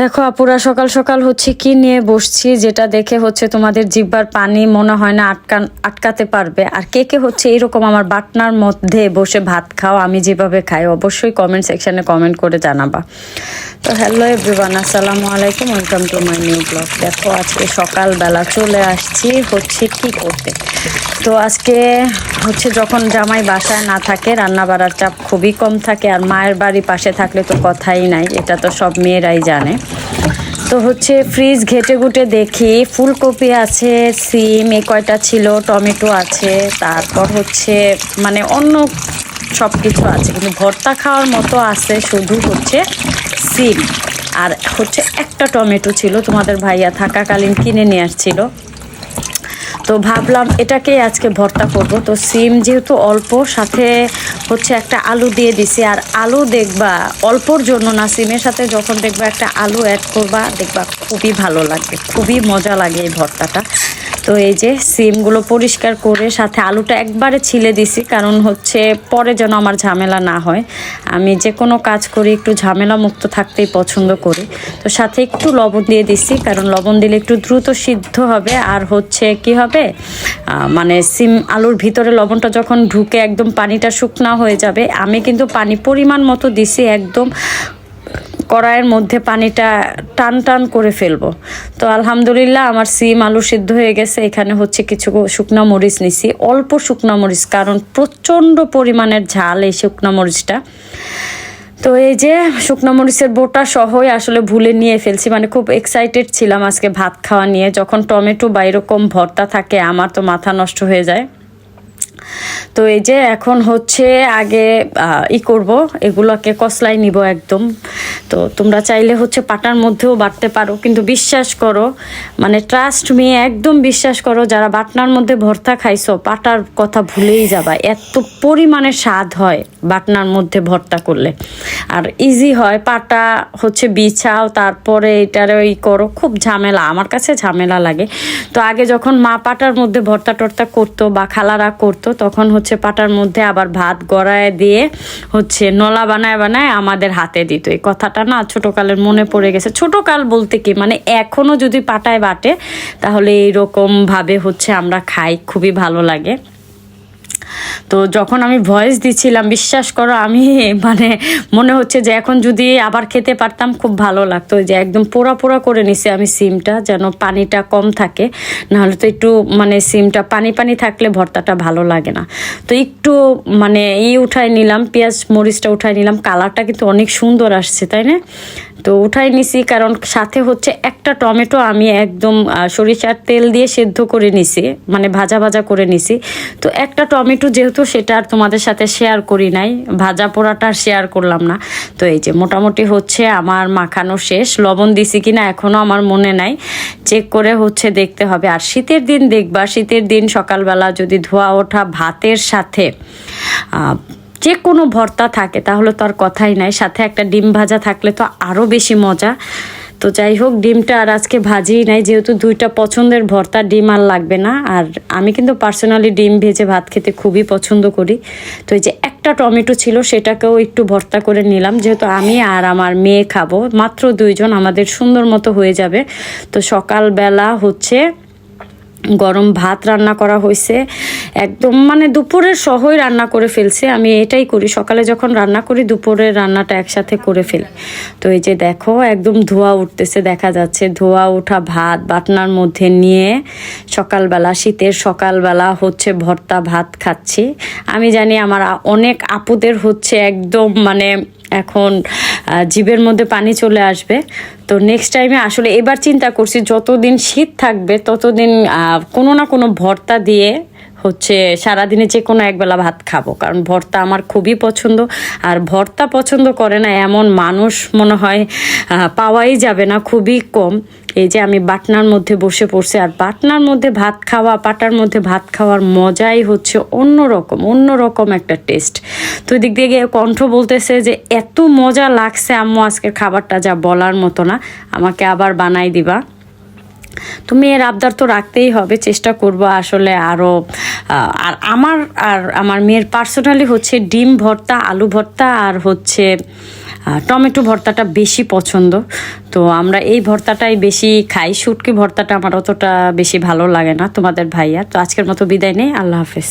দেখো আপুরা, সকাল সকাল হচ্ছে কি নিয়ে বসছি, যেটা দেখে হচ্ছে তোমাদের জিব্বার পানি মনে হয় না আটকান, আটকাতে পারবে। আর কে কে হচ্ছে এরকম আমার বাটনার মধ্যে বসে ভাত খাও, আমি যেভাবে খাই, অবশ্যই কমেন্ট সেকশানে কমেন্ট করে জানাবা। তো হ্যালো এভরিওয়ান আসসালামু আলাইকুম welcome to my new blog দেখো, আজকে সকালবেলা চলে আসছি হচ্ছে কি করতে। তো আজকে হচ্ছে যখন জামাই বাসায় না থাকে রান্না বাড়ার চাপ খুবই কম থাকে আর মায়ের বাড়ি পাশে থাকলে তো কথাই নাই, এটা তো সব মেয়েরাই জানে। তো হচ্ছে ফ্রিজ ঘেটে ঘুটে দেখি, ফুলকপি আছে, সিম, এ কয়টা ছিল, টমেটো আছে, তারপর হচ্ছে মানে অন্য সব কিছু আছে, কিন্তু ভর্তা খাওয়ার মতো আছে, শুধু হচ্ছে সিম। আর হচ্ছে একটা টমেটো ছিল, তোমাদের ভাইয়া থাকাকালীন কিনে নিয়ে আসছিল। তো ভাবলাম এটাকে আজকে ভর্তা করব। তো সিম যেহেতু অল্প, সাথে হচ্ছে একটা আলু দিয়ে দিছি। আর আলু দেখবা, অল্পর জন্য না, সিমের সাথে যখন দেখবা একটা আলু অ্যাড করবা, দেখবা খুবই ভালো লাগবে খুবই মজা লাগে এই ভর্তাটা। তো এই যে সিমগুলো পরিষ্কার করে সাথে আলুটা একবারে ছিলে দিছি, কারণ হচ্ছে পরে যেন আমার ঝামেলা না হয়। আমি যে কোনো কাজ করি একটু ঝামেলা মুক্ত থাকতেই পছন্দ করি। তো সাথে একটু লবণ দিয়ে দিছি, কারণ লবণ দিলে একটু দ্রুত সিদ্ধ হবে। আর হচ্ছে কি হবে? মানে সিম আলুর ভিতরে লবণটা যখন ঢুকে একদম পানিটা শুকনা হয়ে যাবে, আমি কিন্তু পানি পরিমাণ মতো দিছি একদম কড়াইয়ের মধ্যে পানিটা টান টান করে ফেলব। তো আলহামদুলিল্লাহ আমার সিম আলু সিদ্ধ হয়ে গেছে, এখানে হচ্ছে কিছু শুকনো মরিচ নিছি, অল্প শুকনো মরিচ, কারণ প্রচণ্ড পরিমাণের ঝাল এই শুকনো মরিচটা। তো এই যে শুকনো মরিচের বোটা সহই আসলে ভুলে নিয়ে ফেলছি মানে খুব এক্সাইটেড ছিলাম আজকে ভাত খাওয়া নিয়ে, যখন টমেটো বা এরকম ভর্তা থাকে, আমার তো মাথা নষ্ট হয়ে যায়। তো এই যে এখন হচ্ছে আগে ই করব, এগুলোকে কসলাই নিব একদম। তো তোমরা চাইলে হচ্ছে পাটার মধ্যেও বাটতে পারো, কিন্তু বিশ্বাস করো মানে ট্রাস্ট মি একদম বিশ্বাস করো, যারা বাটনার মধ্যে ভর্তা খাইছো, পাটার কথা ভুলেই যাবা। এত পরিমাণে স্বাদ হয় বাটনার মধ্যে ভর্তা করলে। আর ইজি হয়, পাটা হচ্ছে বিছাও, তারপরে এটার ওই করো, খুব ঝামেলা, আমার কাছে ঝামেলা লাগে। তো আগে যখন মা পাটার মধ্যে ভর্তা টর্তা করতো বা খালারা করতো তখন হচ্ছে পাটার মধ্যে আবার ভাত গড়ায় দিয়ে হচ্ছে নলা বানায় বানায় আমাদের হাতে দিত। এই কথাটা না ছোটোকালের মনে পড়ে গেছে। ছোটোকাল বলতে কি? মানে এখনও যদি পাটায় বাটে, তাহলে এইরকমভাবে হচ্ছে আমরা খাই, খুবই ভালো লাগে। তো যখন আমি ভয়েস দিচ্ছিলাম বিশ্বাস করো, আমি মানে মনে হচ্ছে যে এখন যদি আবার খেতে পারতাম, খুব ভালো লাগতো। যে একদম পোড়া পোড়া করে নিছি আমি সিমটা, যেন পানিটা কম থাকে। নাহলে তো একটু মানে সিমটা পানি পানি থাকলে ভর্তাটা ভালো লাগে না। তো একটু মানে ই উঠাই নিলাম, পেঁয়াজ মরিচটা উঠাই নিলাম, কালারটা কিন্তু অনেক সুন্দর আসছে, তাই না? তো উঠাই নিছি, কারণ সাথে হচ্ছে একটা টমেটো আমি একদম সরিষার তেল দিয়ে সেদ্ধ করে নিছি মানে ভাজা ভাজা করে নিছি। তো একটা টমেটো যেহেতু সেটা আর তোমাদের সাথে শেয়ার করি নাই, ভাজা পোড়াটা শেয়ার করলাম না। তো এই যে মোটামুটি হচ্ছে আমার মাখানো শেষ, লবণ দিছি কিনা এখনও আমার মনে নাই চেক করে হচ্ছে দেখতে হবে। আর শীতের দিন দেখবা, শীতের দিন সকালবেলা যদি ধোয়া ওঠা ভাতের সাথে যে কোনো ভর্তা থাকে, তাহলে তো আর কথাই নাই। সাথে একটা ডিম ভাজা থাকলে তো আরও বেশি মজা। তো যাই হোক, ডিমটা আর আজকে ভাজিই নাই, যেহেতু দুইটা পছন্দের ভর্তা, ডিম আর লাগবে না। আর আমি কিন্তু পার্সোনালি ডিম ভেজে ভাত খেতে খুবই পছন্দ করি। তো এই যে একটা টমেটো ছিল, সেটাকেও একটু ভর্তা করে নিলাম। যেহেতু আমি আর আমার মেয়ে খাব, মাত্র দুইজন, আমাদের সুন্দর মতো হয়ে যাবে। তো সকালবেলা হচ্ছে গরম ভাত রান্না করা হয়েছে। একদম মানে দুপুরের সহই রান্না করে ফেলছে। আমি এটাই করি, সকালে যখন রান্না করি, দুপুরের রান্নাটা একসাথে করে ফেলি। তো এই যে দেখো, একদম ধোয়া উঠতেছে, দেখা যাচ্ছে ধোয়া ওঠা ভাত বাটনার মধ্যে নিয়ে সকালবেলা, শীতের সকালবেলা হচ্ছে ভর্তা ভাত খাচ্ছি। আমি জানি আমার অনেক আপুদের হচ্ছে একদম মানে এখন জিভের মধ্যে পানি চলে আসবে। তো নেক্সট টাইমে আসলে এবার চিন্তা করছি, যতদিন শীত থাকবে, ততদিন কোনো না কোনো ভর্তা দিয়ে হচ্ছে সারাদিনে যে কোনো একবেলা ভাত খাব, কারণ ভর্তা আমার খুবই পছন্দ। আর ভর্তা পছন্দ করে না এমন মানুষ মনে হয় পাওয়াই যাবে না, খুবই কম। এই যে আমি বাটনার মধ্যে বসে পড়ছি, আর বাটনার মধ্যে ভাত খাওয়া, পাটার মধ্যে ভাত খাওয়ার মজাই হচ্ছে অন্যরকম অন্যরকম একটা টেস্ট। তো দিক দিয়ে গিয়ে কণ্ঠ বলতেছে যে, এত মজা লাগছে আম্মু, আজকের খাবারটা যা বলার মতো না, আমাকে আবার বানাই দিবা। তো মেয়ের আবদার তো রাখতেই হবে, চেষ্টা করব আসলে আরও আর আমার আর আমার মেয়ের পার্সোনালি হচ্ছে ডিম ভর্তা, আলু ভর্তা আর হচ্ছে টমেটো ভর্তাটা বেশি পছন্দ। তো আমরা এই ভর্তাটাই বেশি খাই, শুটকি ভর্তাটা আমার অতটা বেশি ভালো লাগে না তোমাদের ভাইয়া। তো আজকের মতো বিদায় নেই, আল্লাহ হাফেজ।